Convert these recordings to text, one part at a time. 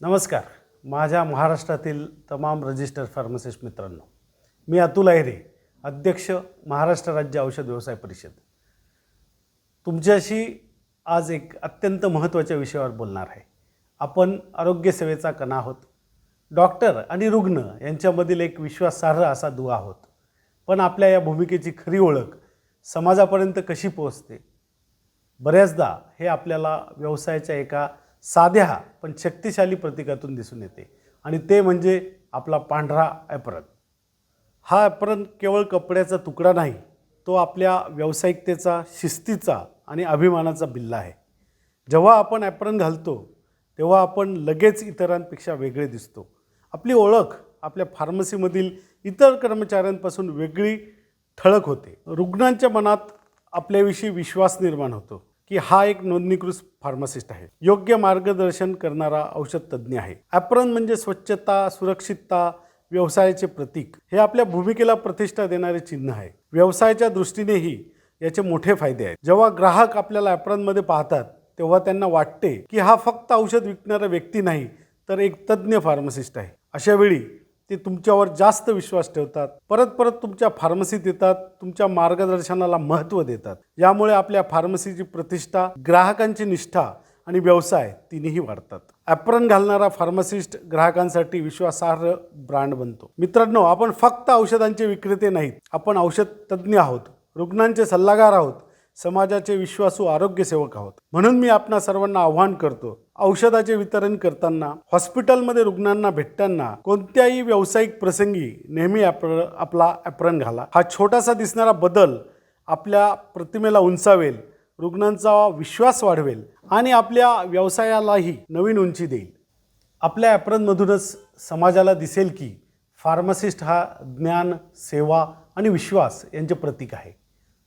नमस्कार. माझ्या महाराष्ट्रातील तमाम रजिस्टर फार्मासिस्ट मित्रांनो मी अतुल अहिरे अध्यक्ष महाराष्ट्र राज्य औषध व्यवसाय परिषद. तुमच्याशी आज एक अत्यंत महत्त्वाच्या विषयावर बोलणार आहे. आपण आरोग्यसेवेचा कणा आहोत. डॉक्टर आणि रुग्ण यांच्यामधील एक विश्वासार्ह असा दुवा आहोत. पण आपल्या या भूमिकेची खरी ओळख समाजापर्यंत कशी पोहोचते? बऱ्याचदा हे आपल्याला व्यवसायाच्या एका साध्या पण शक्तिशाली प्रतीकातून दिसून येते. आणि ते म्हणजे आपला पांढरा ॲप्रन हा ॲप्रन केवळ कपड्याचा तुकडा नाही तो आपल्या व्यावसायिकतेचा शिस्तीचा आणि अभिमानाचा बिल्ला आहे. जेव्हा आपण ॲप्रन घालतो तेव्हा आपण लगेच इतरांपेक्षा वेगळे दिसतो. आपली ओळख आपल्या फार्मसीमधील इतर कर्मचाऱ्यांपासून वेगळी ठळक होते. रुग्णांच्या मनात आपल्याविषयी विश्वास निर्माण होतो. की हा एक नोंदणीकृत फार्मासिस्ट आहे. योग्य मार्गदर्शन करणारा औषध तज्ज्ञ आहे. ॲप्रन म्हणजे स्वच्छता सुरक्षितता व्यवसायाचे प्रतीक हे आपल्या भूमिकेला प्रतिष्ठा देणारे चिन्ह आहे. व्यवसायाच्या दृष्टीनेही याचे मोठे फायदे आहेत. जेव्हा ग्राहक आपल्याला ॲप्रनमध्ये पाहतात तेव्हा त्यांना वाटते की हा फक्त औषध विकणारा व्यक्ती नाही तर एक तज्ज्ञ फार्मासिस्ट आहे. अशा वेळी ते तुमच्यावर जास्त विश्वास ठेवतात. परत परत तुमच्या फार्मसीत येतात तुमच्या मार्गदर्शनाला महत्त्व देतात. यामुळे आपल्या फार्मसीची प्रतिष्ठा ग्राहकांची निष्ठा आणि व्यवसाय तिन्ही वाढतात. ॲप्रन घालणारा फार्मसिस्ट ग्राहकांसाठी विश्वासार्ह ब्रँड बनतो. मित्रांनो आपण फक्त औषधांचे विक्रेते नाहीत आपण औषध तज्ज्ञ आहोत रुग्णांचे सल्लागार आहोत समाजाचे विश्वासू आरोग्यसेवक आहोत. म्हणून मी आपणा सर्वांना आव्हान करतो औषधाचे वितरण करताना हॉस्पिटलमध्ये रुग्णांना भेटताना कोणत्याही व्यावसायिक प्रसंगी नेहमी ॲप्र आपला ॲप्रन घाला. हा छोटासा दिसणारा बदल आपल्या प्रतिमेला उंचावेल रुग्णांचा विश्वास वाढवेल आणि आपल्या व्यवसायालाही नवीन उंची देईल. आपल्या ॲप्रनमधूनच समाजाला दिसेल की फार्मासिस्ट हा ज्ञान सेवा आणि विश्वास यांचे प्रतीक आहे.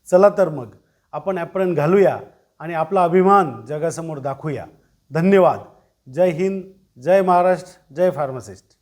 चला तर मग आपण ॲप्रन घालूया आणि आपला अभिमान जगासमोर दाखवूया. धन्यवाद. जय हिंद जय महाराष्ट्र जय फार्मासिस्ट.